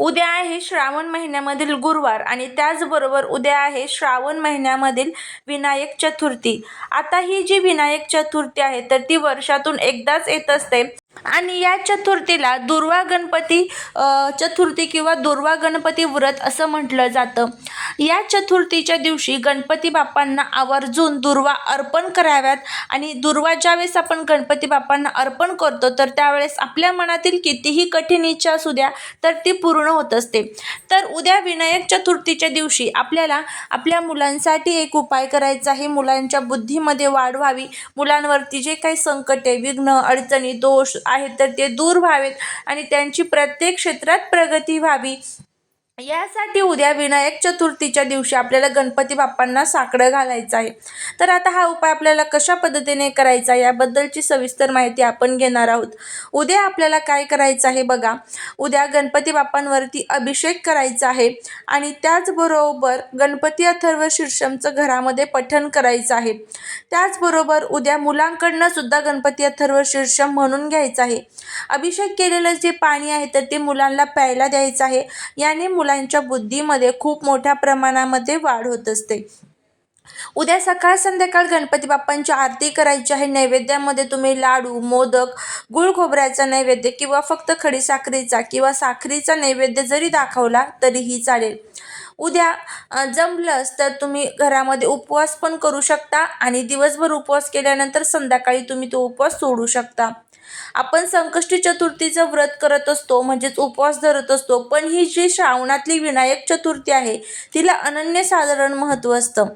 उद्या आहे श्रावण महिन्यामधील गुरुवार आणि त्याचबरोबर उद्या आहे श्रावण महिन्यामधील विनायक चतुर्थी. आता ही जी विनायक चतुर्थी आहे तर ती वर्षातून एकदाच येत असते. आणि या चतुर्थीला दुर्वा गणपती चतुर्थी किंवा दुर्वा गणपती व्रत असं म्हटलं जातं. या चतुर्थीच्या दिवशी गणपती बाप्पांना आवर्जून दुर्वा अर्पण कराव्यात आणि दुर्वा ज्यावेळेस आपण गणपती बाप्पांना अर्पण करतो तर त्यावेळेस आपल्या मनातील कितीही कठीण इच्छा असू द्या तर ती पूर्ण होत असते. तर उद्या विनायक चतुर्थीच्या दिवशी आपल्याला आपल्या मुलांसाठी एक उपाय करायचा आहे. मुलांच्या बुद्धीमध्ये वाढ व्हावी. मुलांवरती जे काही संकटे विघ्न अडचणी दोष आहेत तर ते दूर व्हावेत आणि त्यांची प्रत्येक क्षेत्रात प्रगती व्हावी. यासाठी उद्या विनायक चतुर्थीच्या दिवशी आपल्याला गणपती बाप्पांना साकडं घालायचं आहे. तर आता हा उपाय आपल्याला कशा पद्धतीने करायचा याबद्दलची सविस्तर माहिती आपण घेणार आहोत. उद्या आपल्याला काय करायचं आहे बघा. उद्या गणपती बाप्पांवरती अभिषेक करायचा आहे आणि त्याचबरोबर गणपती अथर्व शीर्षमचं घरामध्ये पठण करायचं आहे. त्याचबरोबर उद्या मुलांकडनं सुद्धा गणपती अथर्व शीर्षम म्हणून घ्यायचं आहे. अभिषेक केलेलं जे पाणी आहे तर ते मुलांना प्यायला द्यायचं आहे. याने मुला मुलांच्या बुद्धीमध्ये खूप मोठ्या प्रमाणामध्ये वाढ होत असते. उद्या सकाळ संध्याकाळ गणपती बाप्पांची आरती करायची आहे. नैवेद्यामध्ये तुम्ही लाडू मोदक गुळ खोबऱ्याचा नैवेद्य किंवा फक्त खडीसाखरेचा किंवा साखरेचा नैवेद्य जरी दाखवला तरीही चालेल. उद्या जमलंच तर तुम्ही घरामध्ये उपवास पण करू शकता आणि दिवसभर उपवास केल्यानंतर संध्याकाळी तुम्ही तो उपवास सोडू शकता. आपण संकष्टी चतुर्थीचं व्रत करत असतो म्हणजेच उपवास धरत असतो पण ही जी श्रावणातली विनायक चतुर्थी आहे तिला अनन्यसाधारण महत्त्व असतं.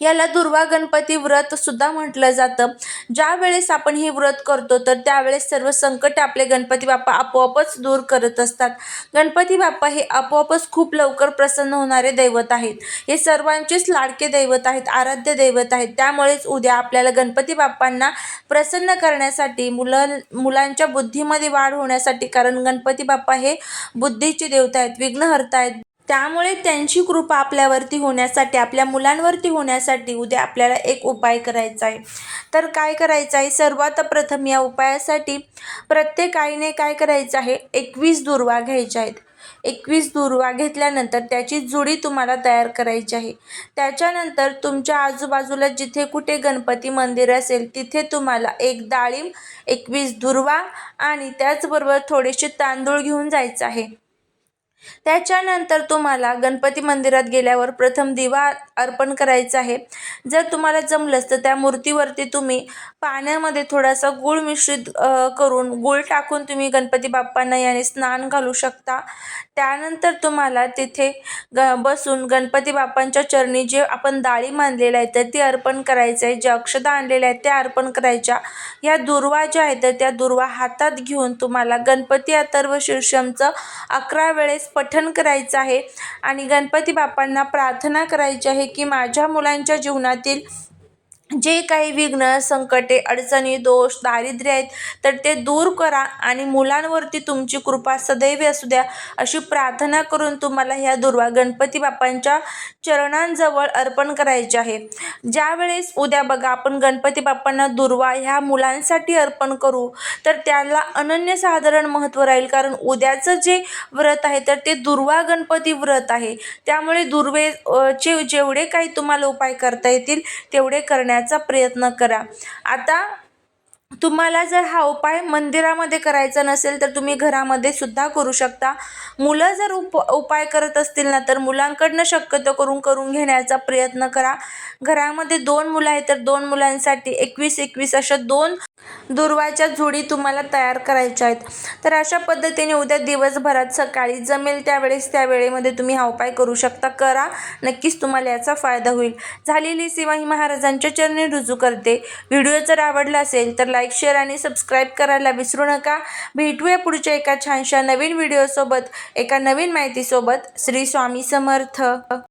याला दुर्वा गणपती व्रत सुद्धा म्हटलं जातं. ज्या वेळेस आपण हे व्रत करतो तर त्यावेळेस सर्व संकट आपले गणपती बाप्पा आपोआपच दूर करत असतात. गणपती बाप्पा हे आपोआपच खूप लवकर प्रसन्न होणारे दैवत आहेत. हे सर्वांचेच लाडके दैवत आहेत आराध्य दैवत आहेत. त्यामुळेच उद्या आपल्याला गणपती बाप्पांना प्रसन्न करण्यासाठी मुलं मुलांच्या बुद्धीमध्ये वाढ होण्यासाठी कारण गणपती बाप्पा हे बुद्धीचे देवता आहेत विघ्नहर्ता आहेत. त्यामुळे त्यांची कृपा आपल्यावरती होण्यासाठी आपल्या मुलांवरती होण्यासाठी उद्या आपल्याला एक उपाय करायचा आहे. तर काय करायचं आहे? सर्वात प्रथम या उपायासाठी प्रत्येक आईने काय करायचं आहे? एकवीस दुर्वा घ्यायच्या आहेत. एकवीस दुर्वा घेतल्यानंतर त्याची जुडी तुम्हाला तयार करायची आहे. त्याच्यानंतर तुमच्या आजूबाजूला जिथे कुठे गणपती मंदिर असेल तिथे तुम्हाला एक डाळिंब एकवीस दुर्वा आणि त्याचबरोबर थोडेसे तांदूळ घेऊन जायचं आहे. त्याच्यानंतर तुम्हाला गणपती मंदिरात गेल्यावर प्रथम दिवा अर्पण करायचा आहे. जर तुम्हाला जमलंच तर त्या मूर्तीवरती तुम्ही पाण्यामध्ये थोडासा गूळ मिश्रित करून गूळ टाकून तुम्ही गणपती बाप्पांना याने स्नान घालू शकता. त्यानंतर तुम्हाला तिथे ग बसून गणपती बाप्पांच्या चरणी जे आपण डाळी मानलेलं आहे तर ती अर्पण करायचं आहे. जे अक्षता आणलेल्या आहेत त्या अर्पण करायच्या. या दुर्वा ज्या आहेत तर त्या दुर्वा हातात घेऊन तुम्हाला गणपती अथर्व शीर्षमचं अकरा वेळेस पठण करायचं आहे. आणि गणपती बाप्पांना प्रार्थना करायची आहे की माझ्या मुलांच्या जीवनातील जे काही विघ्न संकटे अडचणी दोष दारिद्र्य आहेत तर ते दूर करा आणि मुलांवरती तुमची कृपा सदैव असू द्या. अशी प्रार्थना करून तुम्हाला ह्या दुर्वा गणपती बाप्पांच्या चरणांजवळ अर्पण करायचे आहे. ज्यावेळेस उद्या बघा आपण गणपती बाप्पांना दुर्वा ह्या मुलांसाठी अर्पण करू तर त्याला अनन्यसाधारण महत्त्व राहील. कारण उद्याचं जे व्रत आहे तर ते दुर्वा गणपती व्रत आहे. त्यामुळे दुर्वे चे जेवढे काही तुम्हाला उपाय करता येतील तेवढे करण्याचा प्रयत्न करा. आता तुम्हाला जर हा उपाय मंदिरामध्ये करायचा नसेल तर तुम्ही घरामध्ये सुद्धा करू शकता. मुलं जर उप उपाय करत असतील ना तर मुलांकडनं शक्यतो करून करून घेण्याचा प्रयत्न करा. घरामध्ये दोन मुलं आहेत तर दोन मुलांसाठी एकवीस एकवीस अशा दोन दुर्वाच्या जोडी तुम्हाला तयार करायच्या आहेत. तर अशा पद्धतीने उद्या दिवसभरात सकाळी जमेल त्यावेळेस त्यावेळेमध्ये तुम्ही हा उपाय करू शकता. करा. नक्कीच तुम्हाला याचा फायदा होईल. झालेली सेवा ही महाराजांच्या चरणी रुजू करते. व्हिडिओ जर आवडला असेल तर लाईक शेअर आणि सबस्क्राईब करायला विसरू नका. भेटूया पुढच्या एका छानशा नवीन व्हिडिओसोबत एका नवीन माहितीसोबत. श्री स्वामी समर्थ.